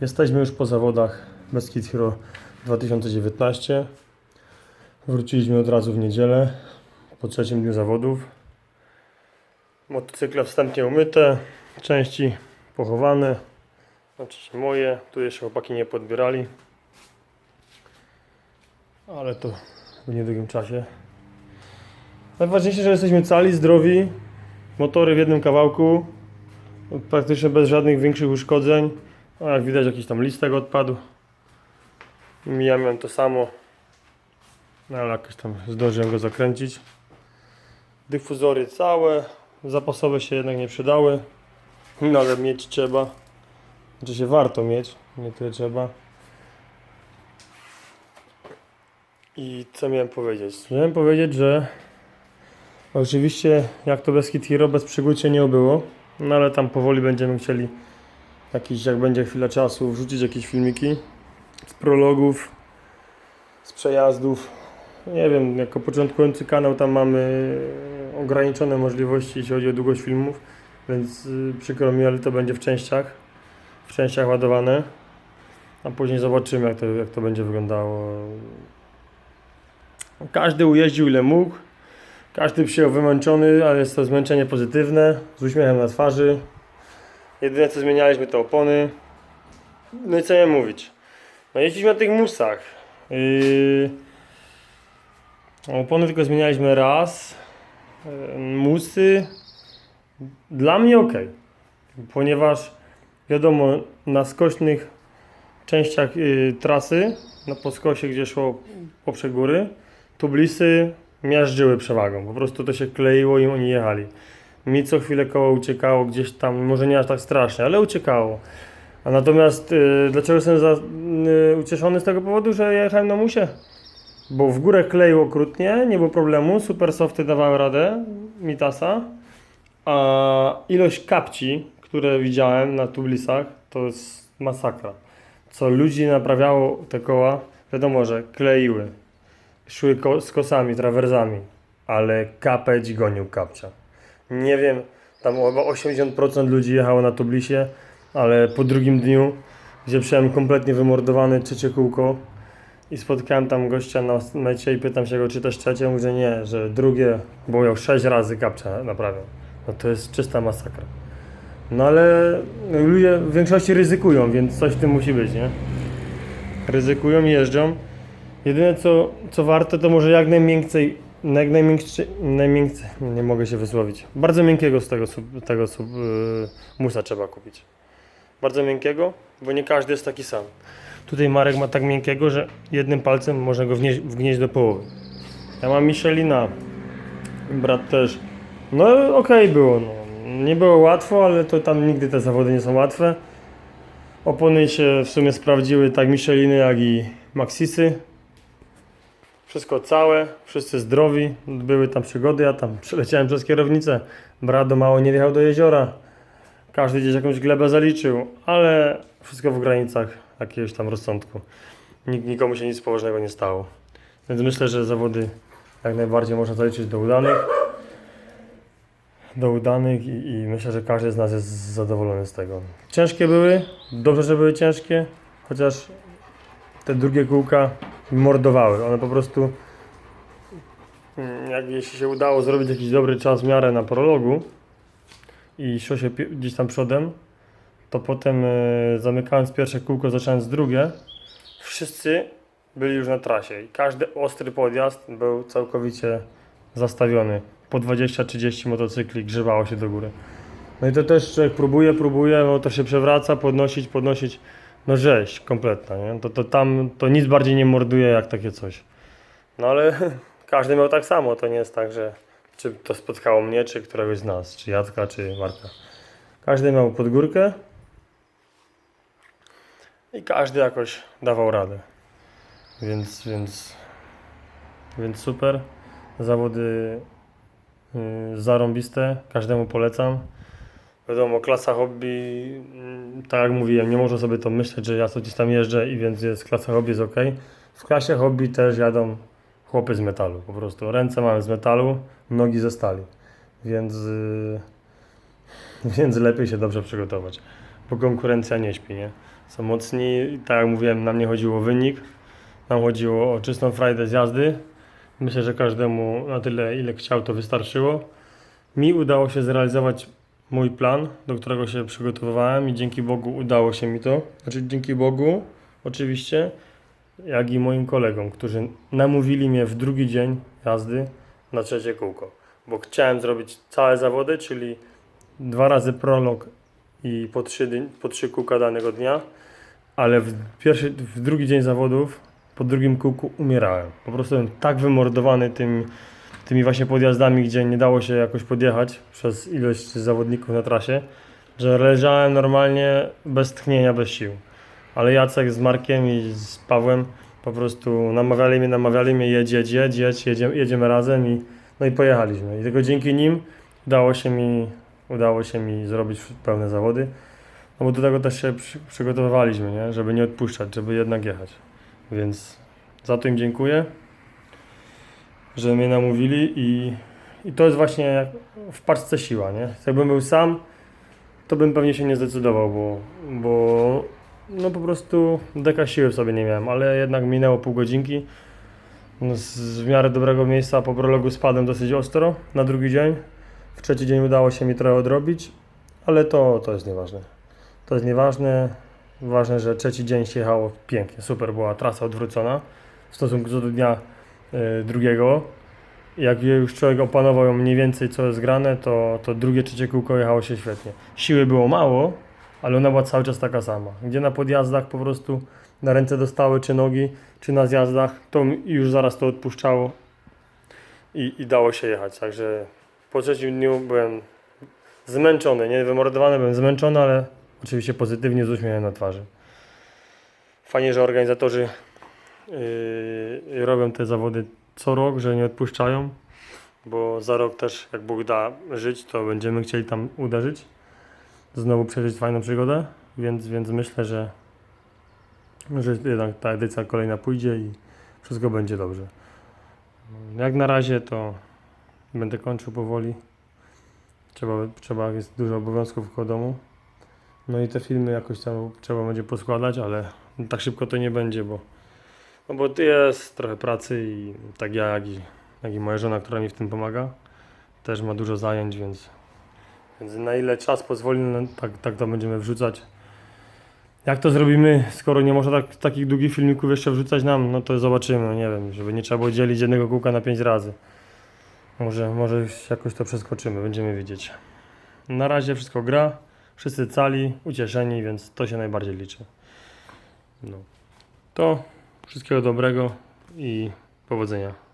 Jesteśmy już po zawodach Beskid Hero 2019. Wróciliśmy od razu w niedzielę po trzecim dniu zawodów. Motocykle wstępnie umyte, części pochowane. Znaczy moje, tu jeszcze chłopaki nie podbierali. Ale to w niedługim czasie. Najważniejsze, że jesteśmy cali, zdrowi. Motory w jednym kawałku. Praktycznie bez żadnych większych uszkodzeń. Jak widać jakiś tam listek odpadł. Ja miałem to samo. No ale jakoś tam zdążyłem go zakręcić. Dyfuzory całe. Zapasowe się jednak nie przydały. No ale mieć trzeba. Znaczy się warto mieć. Nie tyle trzeba. I co miałem powiedzieć? Miałem powiedzieć, że oczywiście jak to bez Kit Hero, bez przygód się nie obyło. No ale tam powoli będziemy chcieli jakiś, jak będzie chwila czasu, wrzucić jakieś filmiki z prologów, z przejazdów. Nie wiem, jako początkujący kanał tam mamy ograniczone możliwości, jeśli chodzi o długość filmów, więc y, przykro mi, ale to będzie w częściach, w częściach ładowane, a później zobaczymy, jak to, jak to będzie wyglądało. Każdy ujeździł ile mógł, każdy przyjął wymęczony, ale jest to zmęczenie pozytywne, z uśmiechem na twarzy. Jedyne co zmienialiśmy to opony. No i co ja mówić? No jeździliśmy na tych musach. Yy... Opony tylko zmienialiśmy raz. Yy, Musy dla mnie ok. Ponieważ wiadomo, na skośnych częściach yy, trasy, na poskosie, gdzie szło poprzek góry, tublisy miażdżyły przewagą. Po prostu to się kleiło i oni jechali. Mi co chwilę koło uciekało gdzieś tam, może nie aż tak strasznie, ale uciekało. A natomiast y, dlaczego jestem za, y, ucieszony z tego powodu, że jechałem na musie? Bo w górę kleił okrutnie, nie było problemu, super softy dawały radę, Mitasa, a ilość kapci, które widziałem na tublisach, to jest masakra. Co ludzi naprawiało te koła, wiadomo, że kleiły, szły ko- z kosami, trawersami, ale kapeć gonił kapcia. Nie wiem, tam chyba 80% ludzi jechało na Tublisie, ale po drugim dniu, gdzie przyjąłem kompletnie wymordowany trzecie kółko i spotkałem tam gościa na mecie i pytam się go, czy też trzecie, mówi, że nie, że drugie, bo miał 6 razy kapcia naprawiał. No to jest czysta masakra. No ale ludzie w większości ryzykują, więc coś w tym musi być, nie? Ryzykują jeżdżą. Jedyne co, co warto, to może jak najmiękcej, jak najmiększy, najmiękcy, nie mogę się wysłowić. Bardzo miękkiego z tego, tego yy, musa trzeba kupić. Bardzo miękkiego, bo nie każdy jest taki sam. Tutaj Marek ma tak miękkiego, że jednym palcem można go wnieść, wgnieść do połowy. Ja mam Michelina, brat też. No okej było, no. nie było łatwo, ale to tam nigdy te zawody nie są łatwe. Opony się w sumie sprawdziły tak Micheliny, jak i Maxisy. Wszystko całe, wszyscy zdrowi, były tam przygody, ja tam przeleciałem przez kierownicę, Brado mało nie wjechał do jeziora, każdy gdzieś jakąś glebę zaliczył, ale wszystko w granicach jakiegoś tam rozsądku. Nikt, nikomu się nic poważnego nie stało. Więc myślę, że zawody jak najbardziej można zaliczyć do udanych. Do udanych i, i myślę, że każdy z nas jest zadowolony z tego. Ciężkie były, dobrze, że były ciężkie, chociaż te drugie kółka mordowały. One po prostu, mm, jak jeśli się udało zrobić jakiś dobry czas w miarę na prologu i szło się gdzieś tam przodem, to potem e, zamykając pierwsze kółko, zaczynając drugie, wszyscy byli już na trasie i każdy ostry podjazd był całkowicie zastawiony. Po 20-30 motocykli grzebało się do góry. No i to też człowiek próbuje, próbuje, no to się przewraca, podnosić, podnosić. No rzeź kompletna, nie? To, to tam to nic bardziej nie morduje jak takie coś. No ale każdy miał tak samo, to nie jest tak, że czy to spotkało mnie, czy któregoś z nas, czy Jacka, czy Marka. Każdy miał podgórkę i każdy jakoś dawał radę. Więc, więc, więc super. Zawody yy, zarąbiste, każdemu polecam. Wiadomo, klasa hobby, mm, tak jak mówiłem, nie można sobie to myśleć, że ja sobie gdzieś tam jeżdżę i więc jest klasa hobby jest ok. W klasie hobby też jadą chłopy z metalu, po prostu. Ręce mamy z metalu, nogi ze stali, więc, yy, więc lepiej się dobrze przygotować. bo konkurencja nie śpi, nie? Są mocni, tak jak mówiłem, nam nie chodziło o wynik, nam chodziło o czystą frajdę z jazdy. Myślę, że każdemu na tyle, ile chciał, to wystarczyło. Mi udało się zrealizować mój plan, do którego się przygotowywałem i dzięki Bogu udało się mi to. Znaczy dzięki Bogu, oczywiście, jak i moim kolegom, którzy namówili mnie w drugi dzień jazdy na trzecie kółko. Bo chciałem zrobić całe zawody, czyli dwa razy prolog i po trzy, po trzy kółka danego dnia, ale w, pierwszy, w drugi dzień zawodów, po drugim kółku umierałem. Po prostu byłem tak wymordowany tym, tymi właśnie podjazdami, gdzie nie dało się jakoś podjechać przez ilość zawodników na trasie, że leżałem normalnie bez tchnienia, bez sił. Ale Jacek z Markiem i z Pawłem po prostu namawiali mnie, namawiali mnie, jedź, jedź, jedź, jedź jedziemy, jedziemy razem i, no i pojechaliśmy. I tylko dzięki nim udało się mi, udało się mi zrobić pełne zawody. No bo do tego też się przy, przygotowywaliśmy, nie? żeby nie odpuszczać, żeby jednak jechać. Więc za to im dziękuję, że mnie namówili i, i to jest właśnie w paczce siła, nie? Jakbym był sam, to bym pewnie się nie zdecydował, bo, bo no po prostu deka siły w sobie nie miałem, ale jednak minęło pół godzinki. Z w miarę dobrego miejsca po prologu spadłem dosyć ostro na drugi dzień. W trzeci dzień udało się mi trochę odrobić, ale to, to jest nieważne. To jest nieważne. Ważne, że trzeci dzień się jechało pięknie, super była trasa odwrócona w stosunku do dnia drugiego. Jak już człowiek opanował ją mniej więcej co jest grane, to, to drugie, trzecie kółko jechało się świetnie. Siły było mało, ale ona była cały czas taka sama. Gdzie na podjazdach po prostu na ręce dostały, czy nogi, czy na zjazdach, to już zaraz to odpuszczało i, i dało się jechać. Także po trzecim dniu byłem zmęczony, nie wymordowany, byłem zmęczony, ale oczywiście pozytywnie z uśmiechem na twarzy. Fajnie, że organizatorzy yy, robią te zawody co rok, że nie odpuszczają, bo za rok też, jak Bóg da żyć, to będziemy chcieli tam uderzyć znowu przeżyć fajną przygodę, więc, więc myślę, że, że jednak ta edycja kolejna pójdzie i wszystko będzie dobrze. Jak na razie to będę kończył powoli. Trzeba, trzeba jest dużo obowiązków koło domu. No i te filmy jakoś tam trzeba będzie poskładać, ale tak szybko to nie będzie, bo, no bo jest trochę pracy i tak ja, jak i, jak i moja żona, która mi w tym pomaga, też ma dużo zajęć, więc więc na ile czas pozwoli, no, tak, tak to będziemy wrzucać. Jak to zrobimy, skoro nie można tak, takich długich filmików jeszcze wrzucać nam, no to zobaczymy, no nie wiem, żeby nie trzeba było dzielić jednego kółka na 5 razy. Może, może jakoś to przeskoczymy, będziemy widzieć. Na razie wszystko gra, wszyscy cali, ucieszeni, więc to się najbardziej liczy. No. To wszystkiego dobrego i powodzenia.